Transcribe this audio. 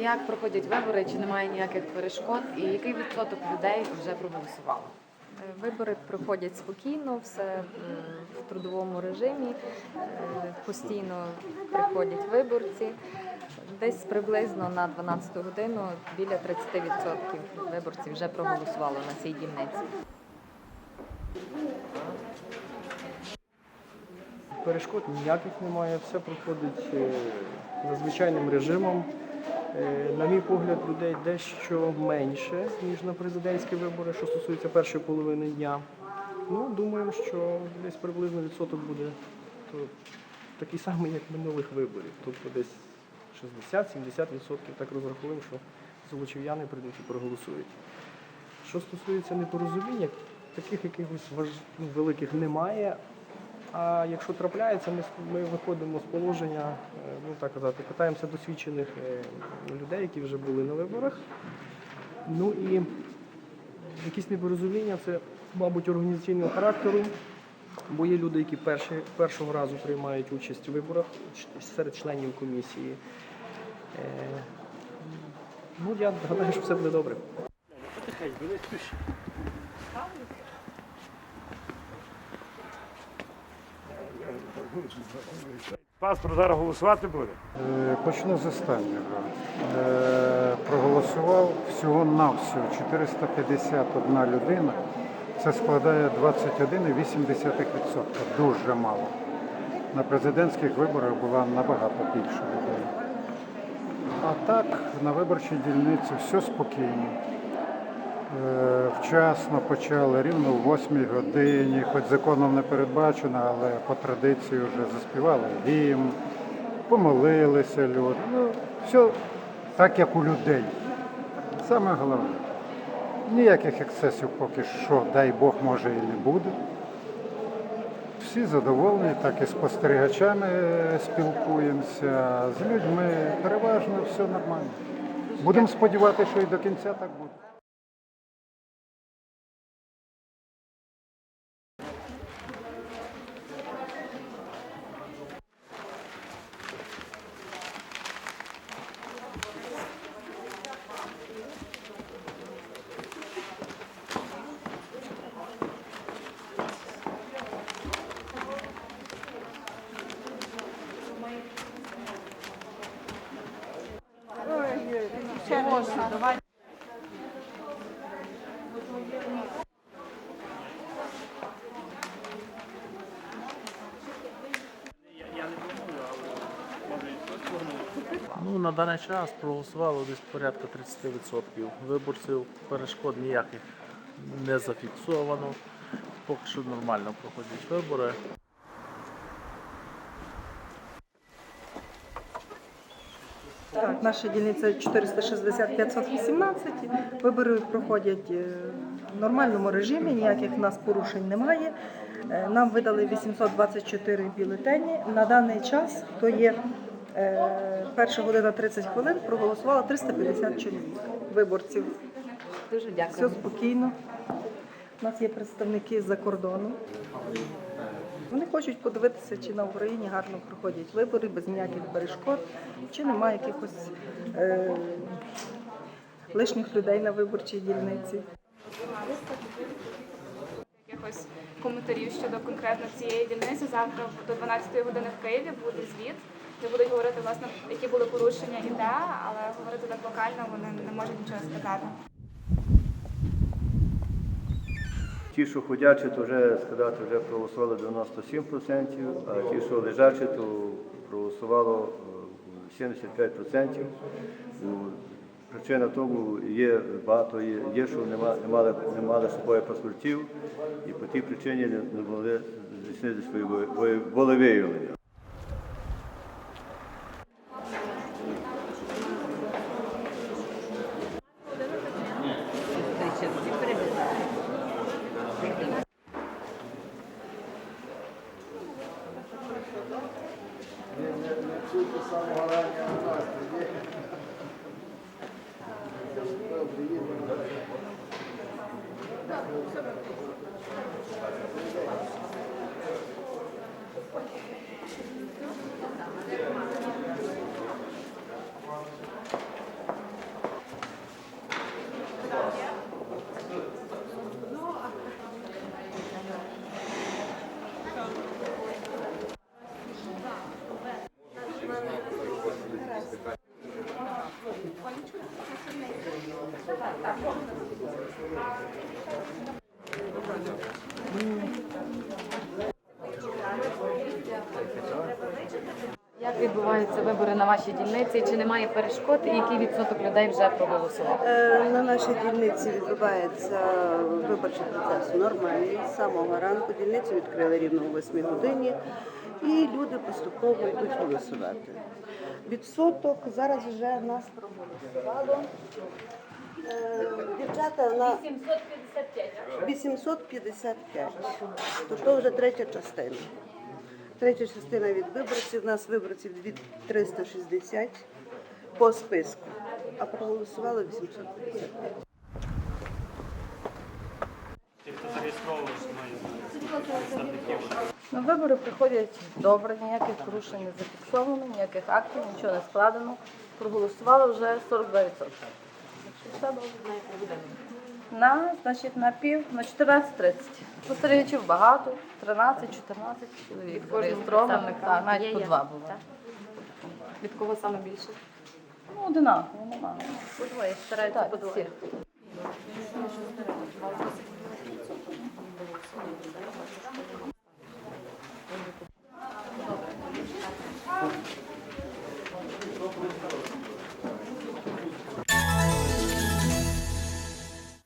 Як проходять вибори, чи немає ніяких перешкод, і який відсоток людей вже проголосувало? Вибори проходять спокійно, все в трудовому режимі. Е, Постійно приходять виборці. Десь приблизно на 12 годину біля 30% виборців вже проголосувало на цій дільниці. Перешкод ніяких немає, все проходить е, за звичайним режимом. Е, На мій погляд, людей дещо менше, ніж на президентські вибори, що стосується першої половини дня. Ну, думаємо, що десь приблизно відсоток буде то, такий самий, як минулих виборів. Тобто десь 60-70% так розраховуємо, що золочів'яни прийдуть і проголосують. Що стосується непорозуміння, таких якихось важ... ну, великих немає. А якщо трапляється, ми, ми виходимо з положення, е, ну так казати, питаємося досвідчених е, людей, які вже були на виборах. Ну і якісь непорозуміння це, мабуть, організаційного характеру, бо є люди, які перші, першого разу приймають участь у виборах серед членів комісії. Е, ну, я гадаю, що все буде добре. Паспорт зараз голосувати буде. Е, Почну з останнього. Е, Проголосував всього-навсього 451 людина. Це складає 21,8%. Дуже мало. На президентських виборах була набагато більше людей. А так, на виборчій дільниці все спокійно. Е, Вчасно почали рівно в 8 годині, хоч законом не передбачено, але по традиції вже заспівали гімн, помолилися люди. Ну, все так, як у людей. Саме головне. Ніяких ексцесів поки що, дай Бог, може і не буде. Всі задоволені, так і з спостерігачами е, спілкуємося, з людьми переважно все нормально. Будемо сподіватися, що і до кінця так буде. Ну, на даний час проголосувало десь порядка 30% виборців. Перешкод ніяких не зафіксовано. Поки що нормально проходять вибори. Так, наша дільниця 460 518. Вибори проходять е, в нормальному режимі, ніяких в нас порушень немає. Е, Нам видали 824 бюлетені. На даний час то є е, перша година 30 хвилин, проголосувало 350 чоловік виборців. Дуже Все спокійно. У нас є представники з-за кордону. Вони хочуть подивитися, чи на Україні гарно проходять вибори без ніяких перешкод, чи немає якихось е, лишніх людей на виборчій дільниці. якихось коментарів щодо конкретно цієї дільниці. Завтра до 12 години в Києві буде звіт, де будуть говорити власне, які були порушення і де, але говорити так локально вони не можуть нічого сказати. Ті, що ходячі, то вже сказати, вже проголосували 97%, а ті, що лежачі, то проголосувало е, 75%. Ну, Причина тому є багато, є, є що не, мали, не мали з собою паспортів і по тій причині не, не могли здійснити свої воле- відсутність самого раннього. Як відбуваються вибори на вашій дільниці? Чи немає перешкод? і Який відсоток людей вже проголосував? Е, на нашій дільниці відбувається виборчий процес нормальний. З самого ранку дільницю відкрили рівно о 8 годині, і люди поступово йдуть голосувати. Відсоток зараз вже нас проголосувало. Е, Дівчата на 855. Тобто вже третя частина. Третя частина від виборців. У нас виборців від 360 по списку, а проголосувало 855. На вибори приходять добре, ніяких порушень не зафіксовано, ніяких актів, нічого не складено. Проголосувало вже 42%. На, значить, на пів, на 14.30. Спостерігачів багато, 13-14 чоловік. Реєстрованих, так, навіть по два було. Від кого саме більше? Ну, одинаково, немає. Подвоє, стараються по двоє.